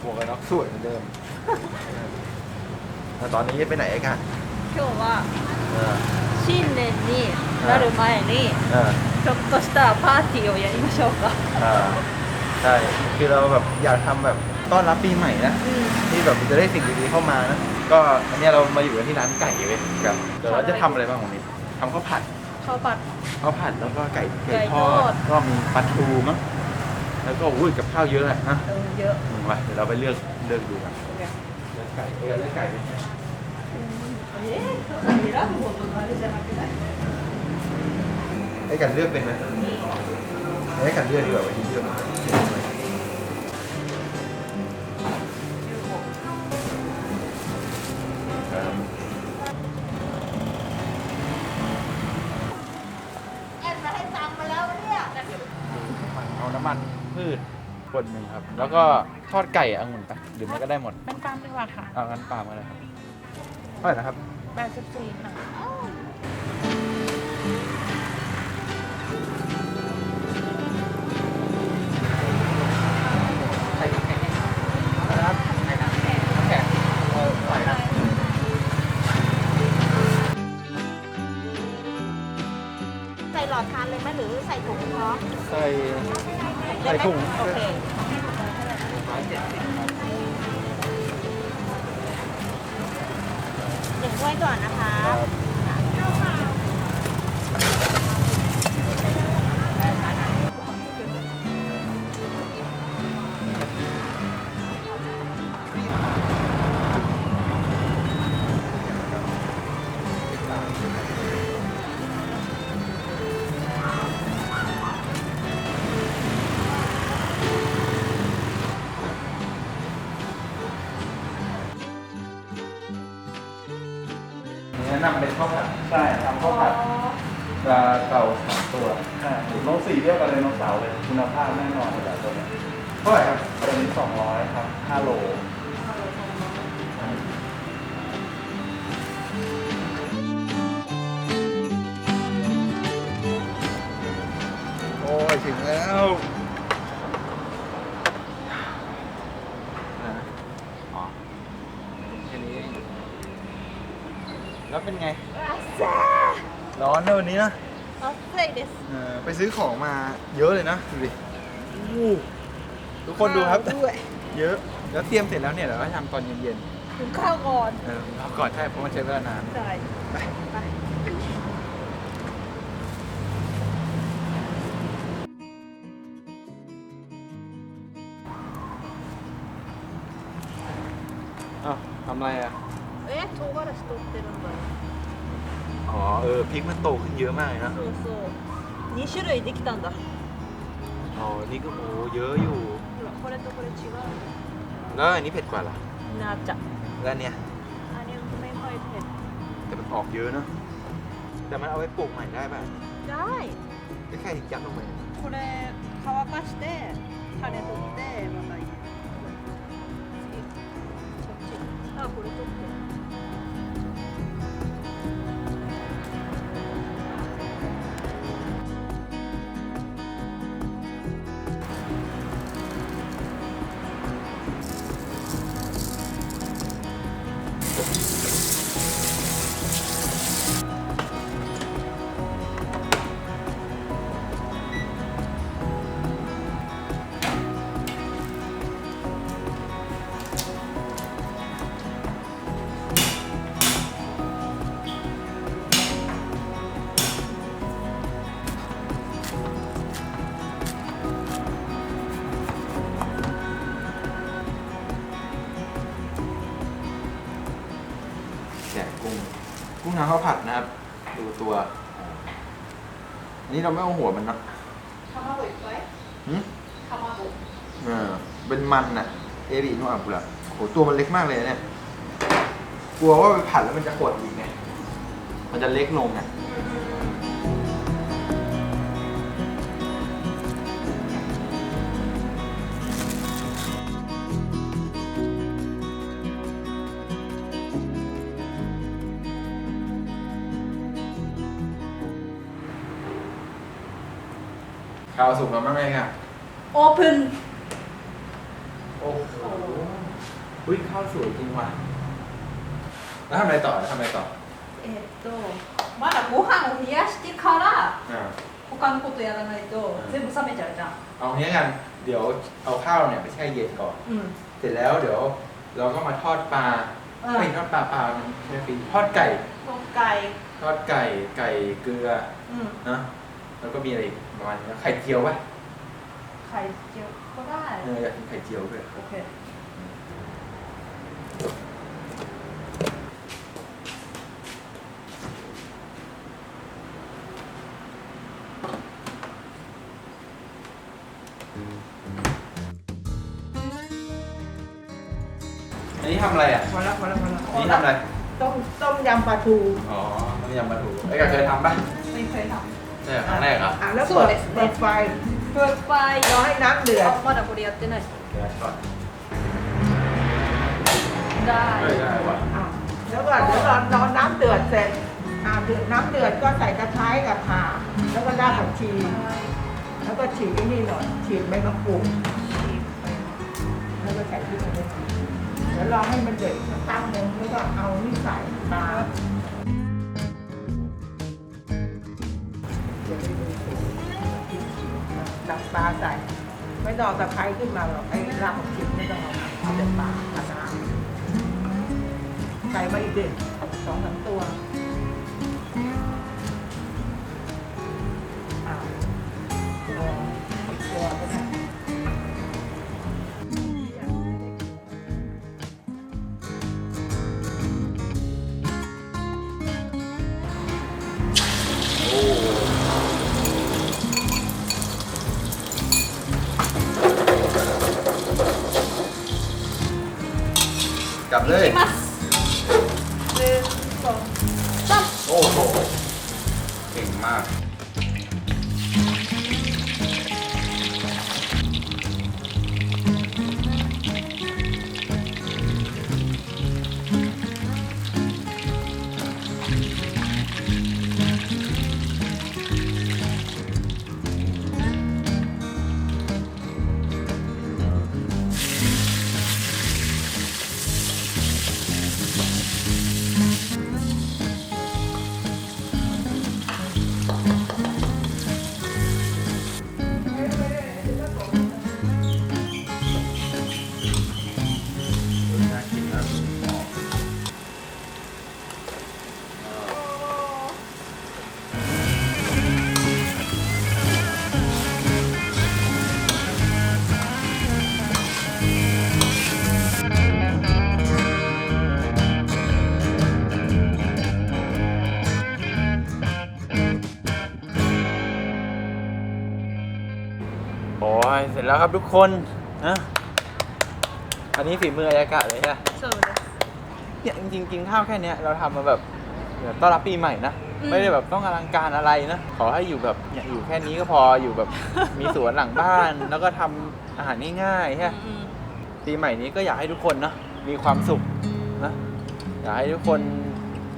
หมวกกันน็อกสวยเหมือนเดิม แล้วตอนนี้ไปไหนกัน 今日は เออ 新年になる前に เออ ちょっとしたパーティーをやりましょうか อ่าใช่คือเราแบบอยากทำแบบต้อนรับปีใหม่นะ うん ที่แบบจะได้สิ่งดีๆเข้ามานะ ก็อันเนี้ยเรามาอยู่กันที่ร้านไก่เลยครับเดี๋ยวเราจะทำอะไรบ้างวันนี้ทำข้าวผัด 顔パッ ข้าวผัดแล้วก็ไก่ไก่ ไก่ ท ท อ อ ด ด ก็มีปลาทูมั้ง แล้วก็อุ้ยกับข้าวเยอะอะนะเออเยอะมไปเดี๋ยวเราไปเลือกเลือกดูกันเลือกไก่เลือกไก่เป็ไอ้หมให้กันเลือกเป็นไหมให้กันเลือกดีกว่าวันนี้เลือกแอบมาให้ตัมาแล้วเนี่ย เอาน้ำมัน พืชคนหนึ่งครับ แล้วก็ทอดไก่องุ่นไปหรือมันก็ได้หมดเป็นปาล์มดีกว่าค่ะเอางั้นปาล์มก็ได้ครับเท่าไหร่นะครับ 84ค่ะ ส่ถุงโอเคหนึ่งถ้วยก่อนนะคะ เป็นข้าวผัดใช่ทำข้าวผัดปลาเก่าสามตัวอ่าโน้ตสีเรียกกันเลยโน้ตเสาร์เลยคุณภาพแน่นอนเลยแบบตัวเนี้ยเท่าไหร่ครับตัวนี้สองร้อยครับห้าโลโอ้ยถึงแล้วนะอ๋อแค่นี้เอง แล้วเป็นไง ร้อนนะวันนี้นะออไปซื้อของมาเยอะเลยนะดูดิทุกคนดูครับ ด้วยเยอะ แล้วเตรียมเสร็จแล้วเนี่ยเดี๋ยวเรทำตอนเย็นถึงข้าวก่อนๆ เออเอาก่อนใช่เพราะมันใช้เวลานาน ใช่ไป ไป อ้าวทำอะไรอะ เอ๊ะทูก็จะสตูดเต็มไป อพริกมันโตขึ้นเยอะมากเลยนะ そうそう2種類できたんだほ อ๋อ นี่ก็โอ้เยอะอยู่ らこれとこれ違う แล้วอันนี้เผ็ดกว่าล่ะ なっちゃ แล้วอันเนี้ย あれไม่ค่อยเผ็ด แต่มันออกเยอะเนอะแต่มันเอาไว้ปลูกใหม่ได้ป่ะ ได้ ก็แค่ยัดลงไป これ乾かして種取ってまたいい次そっちあこれ取って กะกุ้ง กุ้งน้ำข้าวผัดนะครับ ดูตัวอันนี้เราไม่เอาหัวมันเนอะ 卵いっぱい หืม 卵 เออเป็นมันน่ะ เอริโนอาบุระโหตัวมันเล็กมากเลยเนี่ย กลัวว่าไปผัดแล้วมันจะหดอีกไง มันจะเล็กลงไงข้ าวสุกแล้วมั้งไงค่ะ オープン โอ้โหอุ้ยข้าวสวยจริงว่ะ แล้วทำอะไรต่อทำอะไรต่อ えーっとまだご飯を冷やしてから อ่า 他のことやらないと全部冷めちゃうじゃん เอางี้กัน เดี๋ยวเอาข้าวเนี่ยไปแช่เย็นก่อน うん เสร็จแล้วเดี๋ยว เราก็มาทอดปลา อ่า ไม่ทอดปลาปลามันใช่ปีทอดไก่ 今回 ทอดไก่ ไก่เกลือ うん นะ แล้วก็มีอะไรประมาณนี้นะไข่เจียวป่ะไข่เจียวก็ได้ เอออยากกินไข่เจียวด้วยโอเค อันนี้ทำอะไรอะพอแล้วพอแล้วพอแล้วอันนี้ทำอะไร ต้มต้มยำปลาทู อ๋อต้มยำปลาทูไอ้กาเคยทำปะไม่เคยทำ ใช่เหรอครั้งแรกเหรอ อ่ะแล้ว そう เปิด ですね เปิดไฟ ำเปิดไฟ รอให้น้ำเดือด あまだこれやってない เดี๋ยวก่อน ได้ เฮ้ยได้ว่ะ อ่ะแล้วก็เดี๋ยวรอรอน้ำเดือดเสร็จอ่ะเดือดน้ำเดือดก็ใส่ตะไคร้กับข่าแล้วก็รากผักชี แล้วก็ฉีกไอ้นี่หน่อยฉีกใบมะกรูดแล้วก็ใส่พริกลงไปเดี๋ยวรอให้มันเดือดสักตั้งหนึงแล้วก็เอานี่ใส่ปลา จับปลาใส่ ไม่ต้องเอาตะไคร้ขึ้นมาหรอกไอ้รากผักชีไม่ต้องเอาเอาแต่ปลากับน้ำใส่มาอีกเด็ดสองสามตัว มาก เสร็จแล้วครับทุกคนนะ อันนี้ฝีมืออายากะเลยใช่ไหม そうです เนี่ยจริงๆกินข้าวแค่เนี้ยเราทำมาแบบเหมือนต้อนรับปีใหม่นะ อืม ไม่ได้แบบต้องอลังการอะไรนะ ขอให้อยู่แบบเนี่ยอยู่แค่นี้ก็พออยู่แบบ มีสวนหลังบ้าน แล้วก็ทำอาหารง่ายๆใช่ไหม うんうん ปีใหม่นี้ก็อยากให้ทุกคนนะมีความสุขนะอยากให้ทุกคน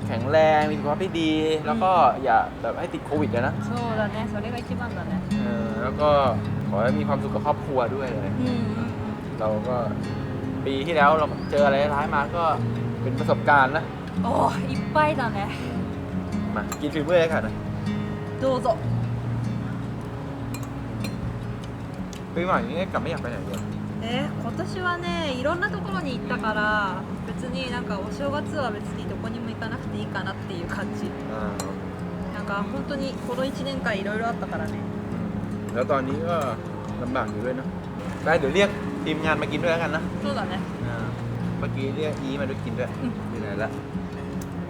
แข็งแรงมีสุขภาพที่ดี แล้วก็อย่าแบบให้ติดโควิดอะนะ そうだねそれが一番だね เออแล้วก็ข อให้มีความสุขกับครอบครัวด้วยเลย うんうん เราก็ปีที่แล้วเราเจออะไรร้ายมาก็เป็นประสบการณ์นะ おーいっぱいだね มากินฝีมือเลยค่ะนะ どうぞ ปีใหม่นี้กลับไม่อยากไปไหนเลย えー今年はねいろんなところに行ったから別になんかお正月は別にどこにも行かなくていいかなっていう感じ อ่า なんか本当にこの1年間いろいろあったからね แล้วตอนนี้ก็ลำบากอยู่ด้วยนะได้เดี๋ยวเรียกทีมงานมากินด้วยแล้วกันนะสู้ต่อนะอ่เมื่อกี้เรียกอีมาด้วยกินด้วยที่ไหนละ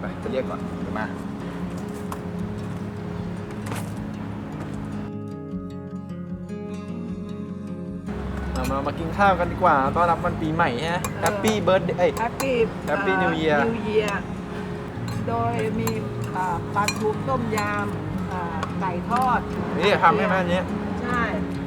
ไปไปเรียกก่อนเดี๋ยวมา เรามามากินข้าวกันดีกว่าต้อนรับวันปีใหม่ฮะแฮปปี้เบิร์ดเอ้ย แฮปปี้แฮปปี้นิวเอียร์นิวเอียร์โดยมีปลาทูต้มยำไก่ทอดนี่ทำให้หมอันเนี้ย ใช่